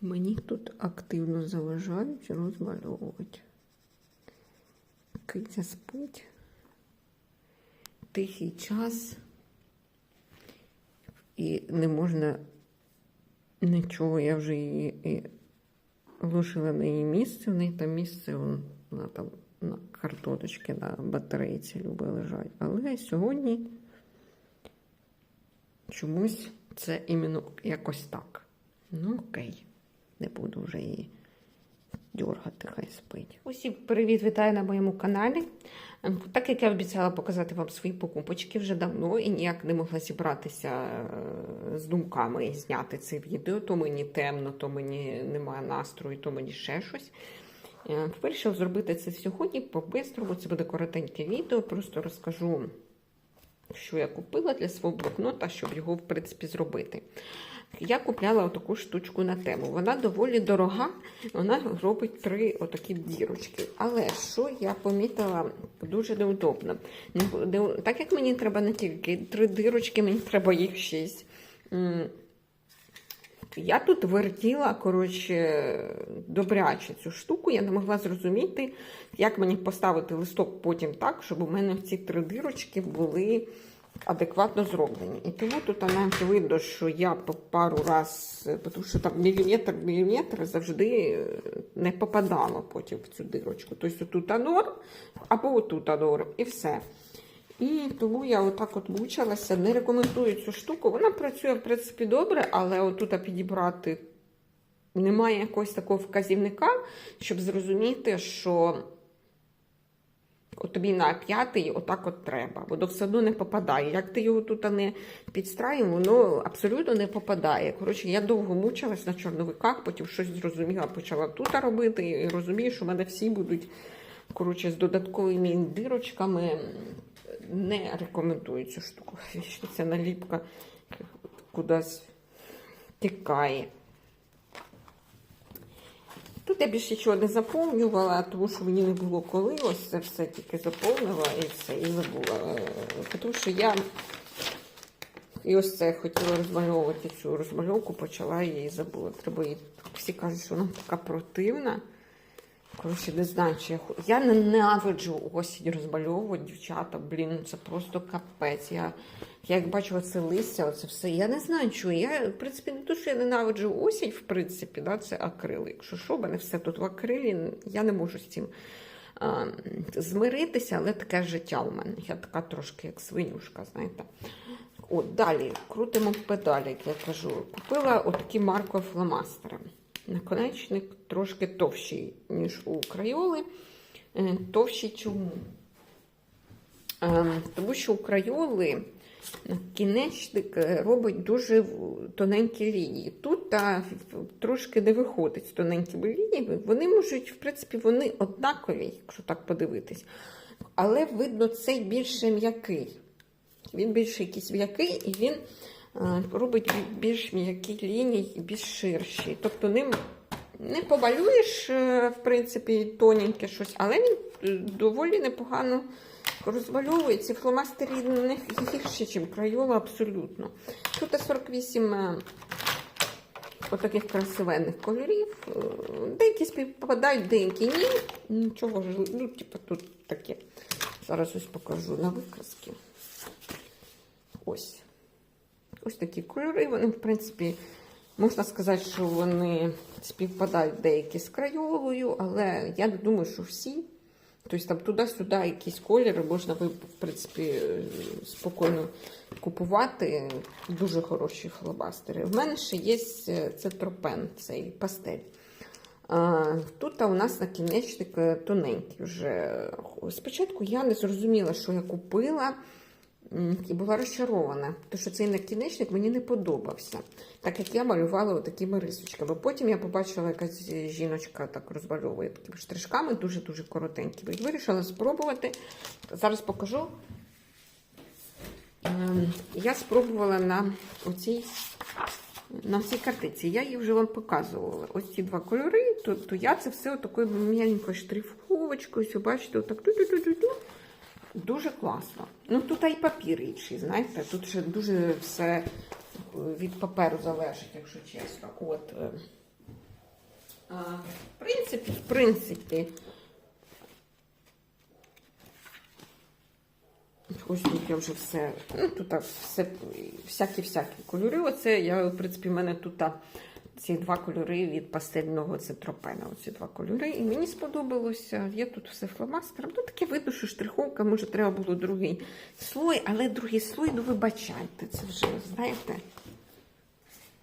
Мені тут активно заважають розмальовувати. Киця спить. Тихий час. І не можна нічого, я вже її і ложила на її місце. В неї там місце, вон, вона там на картоночці, на батарейці любить лежать. Але сьогодні чомусь це іменно якось так. Ну, окей, не буду вже її дергати, хай спить. Усім привіт, вітаю на моєму каналі. Ем, Так як я обіцяла показати вам свої покупочки вже давно і ніяк не могла зібратися е, з думками і зняти це відео, то мені темно, то мені немає настрою, то мені ще щось. Е, Вирішив зробити це сьогодні по-бистрому. Це буде коротеньке відео, просто розкажу, що я купила для свого блокнота, щоб його, в принципі, зробити. Я купляла отаку штучку на тему. Вона доволі дорога, вона робить три отакі дірочки. Але що я помітила дуже неудобно. Не- не- Так як мені треба не тільки три дірочки, мені треба їх шість. Я тут вертіла, коротше, добряче цю штуку. Я не могла зрозуміти, як мені поставити листок потім так, щоб у мене ці три дирочки були адекватно зроблені. І тому тут навіть видно, що я по пару раз, е, тому що там міліметр міліметр завжди е, не попадало потім в цю дирочку. Тобто тут норм, або отут норм, і все. І тому я отак от мучилася. Не рекомендую цю штуку. Вона працює, в принципі, добре, але отут підібрати немає якогось такого вказівника, щоб зрозуміти, що от тобі на п'ятий отак от треба, бо до все одно не попадає. Як ти його тут не підстраюєш, воно абсолютно не попадає. Коротше, я довго мучилась на чорновиках, потім щось зрозуміла, почала тут робити, і розумію, що в мене всі будуть коротше, з додатковими дирочками. Не рекомендую цю штуку. Ця наліпка кудись тікає. Я більше нічого не заповнювала, тому що мені не було коли. Ось це все тільки заповнила і все, і забула. Е, Тому що я і ось це хотіла розмальовувати цю розмальовку, почала її забула. Треба її. Всі кажуть, що вона така противна. Коротше, не знаю, чи я Я ненавиджу осінь розмальовувати, дівчата. Блін, це просто капець. Я, я як бачу оце листя, оце все. Я не знаю, чого. Я, в принципі, не то, що я ненавиджу осінь, в принципі, да, це акрил. Якщо що, в мене все тут в акрилі, я не можу з цим а, змиритися, але таке життя у мене. Я така трошки як свинюшка, знаєте. От, далі крутимо педалі, як я кажу. Купила отакі маркові фломастери. Наконечник трошки товщий, ніж у крайоли. Е, Товщий чому? Е, Тому що у крайоли кінечник е, робить дуже тоненькі лінії. Тут та, трошки не виходить з тоненькими лініями. Вони можуть, в принципі, вони однакові, якщо так подивитись. Але видно, цей більше м'який. Він більш якийсь м'який і він робить більш м'які лінії, і більш ширші. Тобто ним не побалюєш, е, в принципі, тоненьке щось, але він е, доволі непогано розмальовує. Ці фломастері не гірші, ніж крайола, абсолютно. Тут 48 е, отаких красивенних кольорів. Е, Деякі співпадають, деякі ні. Нічого ж, ну, типу, тут таке. Зараз ось покажу на викраски. Ось. Ось такі кольори. Вони, в принципі, можна сказати, що вони співпадають деякі з крайолою, але я думаю, що всі. Тобто там туди-сюди якісь кольори можна, в принципі, спокійно купувати. Дуже хороші флобастери. В мене ще є е, це тропен, цей пастель. Тут у нас накінечник е, тоненький вже. Спочатку я не зрозуміла, що я купила, і була розчарована, тому що цей накінечник мені не подобався, так як я малювала отакими рисочками. Потім я побачила, якась жіночка так розмальовує такими штришками, дуже-дуже коротенькими. Вирішила спробувати. Зараз покажу. Ем, Я спробувала на оцій на цій картиці. Я її вже вам показувала. Ось ці два кольори, то, то я це все такою м'яленькою штриховочкою, бачите, отак ту-ту-ту-ту-ту. Дуже класно. Ну тут і папір інший, знаєте, тут ще дуже все від паперу залежить, якщо чесно. От. е, в принципі, в принципі. Ось тут я вже все. Ну, тут все, всякі-всякі кольори. Оце я, в принципі, в мене тут ці два кольори від пастельного цитропена. Оці два кольори. І мені сподобалося. Я тут все фломастером. Ну, таке видно, що штриховка, може, треба було другий слой, але другий слой, ну вибачайте, це вже, знаєте,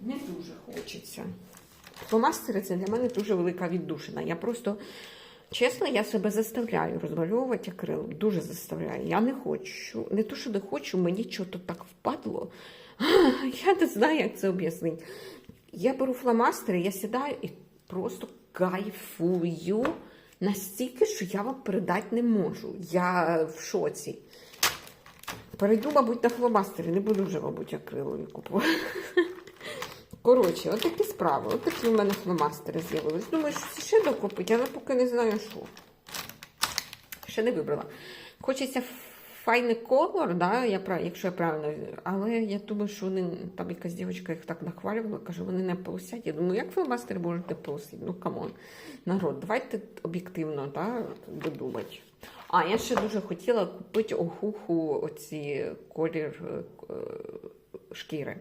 не дуже хочеться. Фломастери це для мене дуже велика віддушина. Я просто, чесно, я себе заставляю розмальовувати акрилом. Дуже заставляю. Я не хочу. Не то, що не хочу, мені чого так впадло. Я не знаю, як це об'яснити. Я беру фломастери, я сідаю і просто кайфую настільки, що я вам передати не можу. Я в шоці. Перейду, мабуть, на фломастери, не буду вже, мабуть, акрилові купувати. Коротше, от такі справи. От такі в мене фломастери з'явились. Думаю, що ще докупити, але поки не знаю, що. Ще не вибрала. Хочеться файний колор, да, я, якщо я правильно. Але я думаю, що вони, там якась дівчинка їх так нахвалювала, каже, вони не полосять. Я думаю, як фломастери можуть не полосити? Ну, камон. Народ, давайте об'єктивно да, додумати. А, я ще дуже хотіла купити охуху оці колір е, шкіри.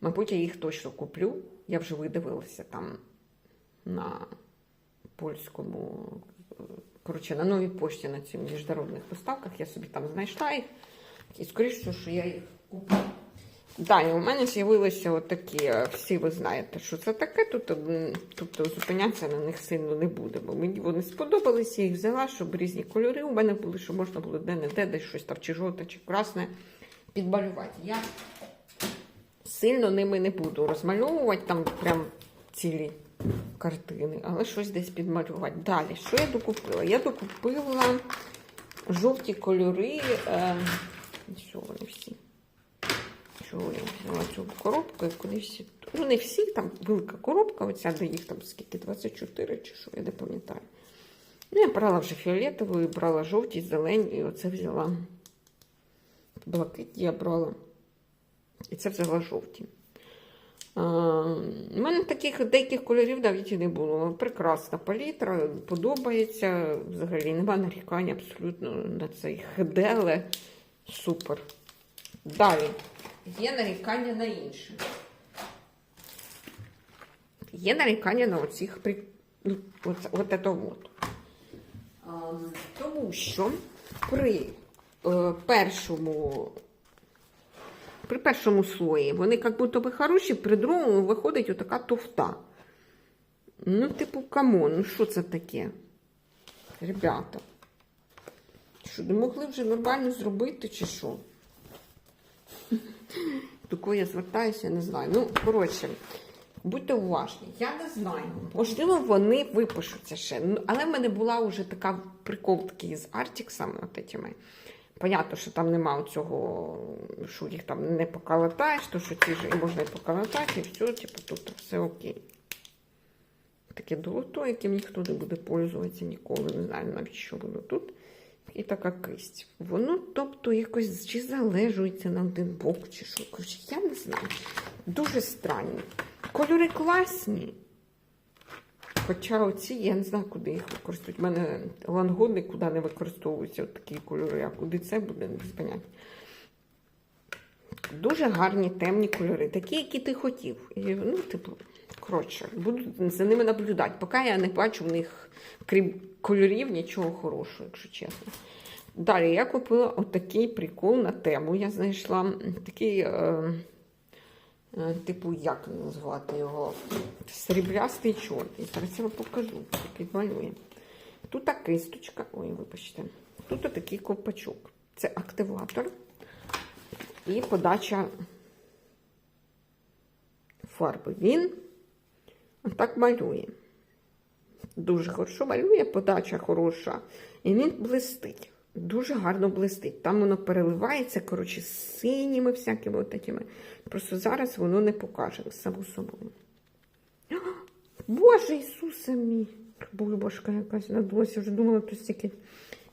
Мабуть, я їх точно куплю. Я вже видивилася там на польському, е, коротше, на новій пошті на цих міжнародних поставках. Я собі там знайшла їх. І скоріше, що я їх куплю. Да, і у мене з'явилися отакі, всі ви знаєте, що це таке. Тут, тобто зупинятися на них сильно не будемо. Мені вони сподобалися, я їх взяла, щоб різні кольори у мене були, щоб можна було де-не-де, десь щось там чи жовте, чи красне підмалювати. Я сильно ними не буду розмальовувати там прям цілі картини, але щось десь підмалювати. Далі, що я докупила? Я докупила жовті кольори. Е, що вони всі? Що я взяла цю коробку і куди всі. Ну, всі, там велика коробка, оця, де їх там скільки, 24 чи що, я не пам'ятаю. Ну, я брала вже фіолетову, і брала жовті, зелені, і оце взяла. Блакитні я брала. І це взяла жовті. У мене таких деяких кольорів навіть і не було. Прекрасна палітра, подобається. Взагалі нема нарікань абсолютно на цей хеделе. Супер. Далі. Є нарікання на інше. Є нарікання на оцих при... ну, от, от це от. Тому що при е, першому при першому слої вони як будто би хороші, при другому виходить отака туфта. Ну, типу, камон, ну що це таке? Ребята. Що, не могли вже нормально зробити, чи що? До кого я звертаюся, я не знаю. Ну, коротше, будьте уважні. Я не знаю. Можливо, вони випишуться ще. Ну, але в мене була вже така прикол такий з Артіксами, от этими. Понятно, що там нема цього, що їх там не поколотаєш, то що ці ж можна і поколотати, і все, типу, тут все окей. Таке долото, яким ніхто не буде пользуватися ніколи, не знаю навіть що воно тут. І така кисть. Воно, тобто, якось чи залежується на один бок, чи що. Я не знаю. Дуже странні. Кольори класні. Хоча оці, я не знаю, куди їх використовують. У мене лангон нікуди не використовуються от такі кольори, а куди це буде, без поняття. Дуже гарні темні кольори, такі, які ти хотів. І, ну, типу, коротше, буду за ними наблюдати. Поки я не бачу в них, крім кольорів, нічого хорошого, якщо чесно. Далі я купила отакий прикол на тему. Я знайшла такий. Е, Типу, як назвати його? Сріблястий чорний. Зараз я вам покажу, як малює. Тут та кисточка. Ой, вибачте. Тут такий ковпачок. Це активатор і подача фарби. Він так малює. Дуже хорошо малює, подача хороша. І він блистить. Дуже гарно блистить. Там воно переливається, коротше, з синіми всякими от такими. Просто зараз воно не покаже само собою. О, Боже Ісусе мій! Бульбашка якась надулася, вже думала, то стільки.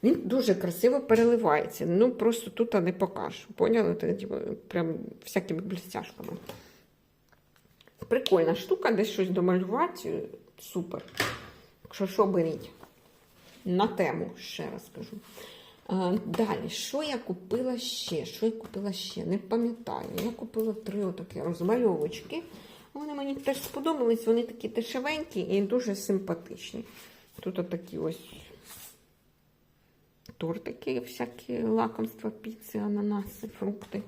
Він дуже красиво переливається. Ну, просто тут не покажу. Поняли? Типу, прям всякими блістяшками. Прикольна штука, десь щось домалювати. Супер. Якщо що, беріть. На тему, ще раз кажу. А, далі, що я купила ще? Що я купила ще? Не пам'ятаю. Я купила три отакі розмальовочки. Вони мені теж сподобались, вони такі дешевенькі і дуже симпатичні. Тут отакі ось тортики, всякі лакомства, піци, ананаси, фрукти.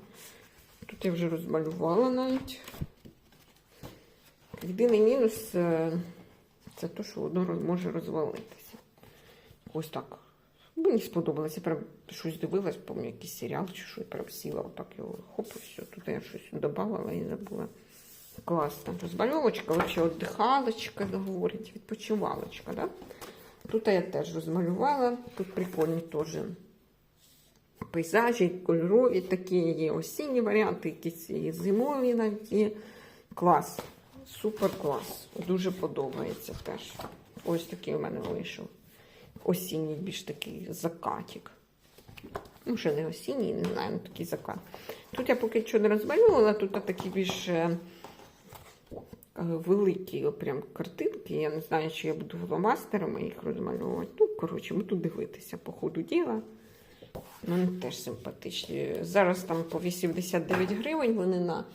Тут я вже розмалювала навіть. Єдиний мінус е, це те, що воно може розвалитися. Ось так. Мені сподобалося. Я прям щось дивилась, пам'ятаю, якийсь серіал чи що, і прям сіла, отак його хоп, і все. Тут я щось додавала і забула. Класна розмальовочка, взагалі віддихалочка, говорить, відпочивалочка, да? Тут я теж розмалювала, тут прикольні теж пейзажі, кольорові такі, є осінні варіанти, якісь і зимові навіть є. Клас. Супер клас. Дуже подобається теж. Ось такий у мене вийшов. Осінній більш такий закатик. Ну, ще не осінній, не знаю, ну такий закат. Тут я поки що не розмалювала, тут такі більш е, е, великі прям картинки. Я не знаю, чи я буду фломастерами їх розмальовувати. Ну, коротше, буду дивитися по ходу діла. Вони теж симпатичні. Зараз там по 89 гривень вони на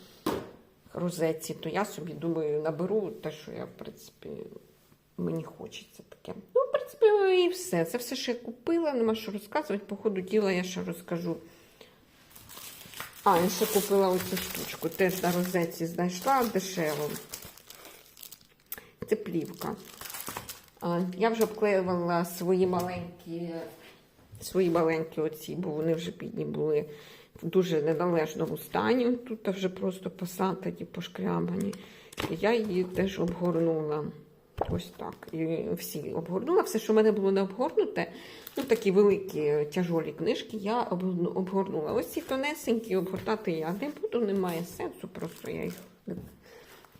розетці, то я собі думаю, наберу те, що я, в принципі, мені хочеться таке. Принципі, і все. Це все, що я купила, нема що розказувати. По ходу діла я ще розкажу. А, я ще купила оцю штучку. Теж на розетці знайшла дешево. Це плівка. Я вже обклеювала свої маленькі, свої маленькі оці, бо вони вже бідні були в дуже неналежному стані. Тут вже просто посатані, пошкрябані. Я її теж обгорнула. Ось так. І всі обгорнула. Все, що в мене було не обгорнуте, ну такі великі тяжолі книжки, я обгорнула. Ось ці тонесенькі обгортати я не буду, немає сенсу, просто я їх.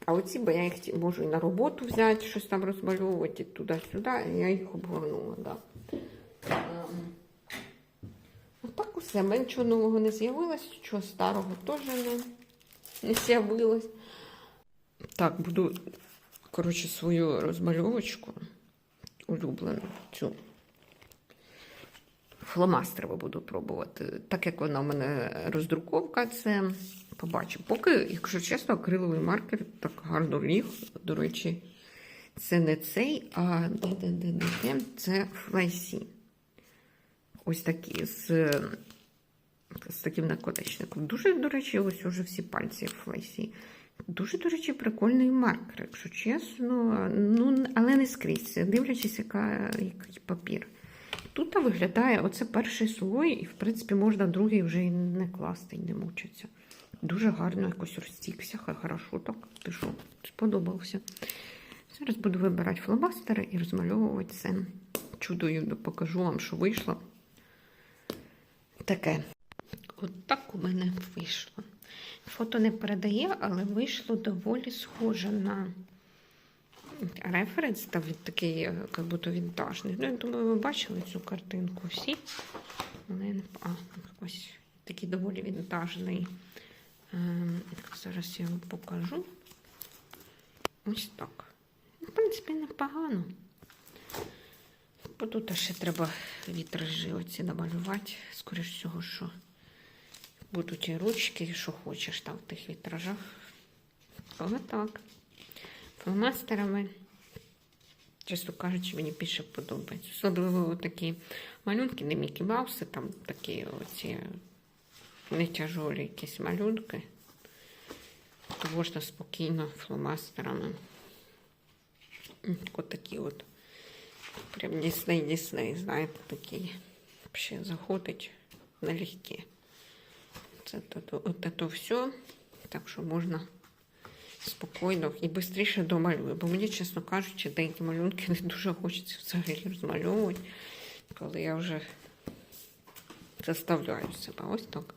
А оці, бо я їх можу і на роботу взяти, щось там розмальовувати туди-сюди, я їх обгорнула. Да. Ем, Отак усе. Мене нічого нового не з'явилось, нічого старого теж не, не з'явилось. Так, буду, коротше, свою розмальовочку улюблену, цю фломастерову буду пробувати. Так як вона в мене роздруковка, це побачу. Поки, якщо чесно, акриловий маркер так гарно ліг. До речі, це не цей, а де-де-де-де, це флайсі. Ось такі з, з таким наконечником. Дуже, до речі, ось уже всі пальці в флайсі. Дуже, до речі, прикольний маркер, якщо чесно. Ну, але не скрізь, дивлячись, яка, який папір. Тут виглядає оце перший слой, і, в принципі, можна другий вже і не класти, і не мучитися. Дуже гарно якось розтікся, хай хорошо так. Що, сподобався. Зараз буду вибирати фломастери і розмальовувати це. Чудою покажу вам, що вийшло. Таке. От так у мене вийшло. Фото не передає, але вийшло доволі схоже на референс, там він такий, е, як будто вінтажний. Ну, я думаю, ви бачили цю картинку всі. Але я не а, ось такий доволі вінтажний. Ем, Зараз я вам покажу. Ось так. В принципі, непогано. Бо тут ще треба вітражі оці намалювати. Скоріш всього, що будуть і ручки, і що хочеш там в тих вітражах. Але так. Фломастерами, чесно кажучи, мені більше подобається. Особливо такі малюнки, не Мікі Мауси, там такі оці не тяжолі якісь малюнки. То можна спокійно фломастерами. От такі от. Прям Дісней, Дісней, знаєте, такий. Взагалі заходить налегке. Це то, от це все. Так що можна спокійно і швидше домалюю. Бо мені, чесно кажучи, деякі малюнки не дуже хочеться взагалі розмальовувати, коли я вже заставляю себе. Ось так.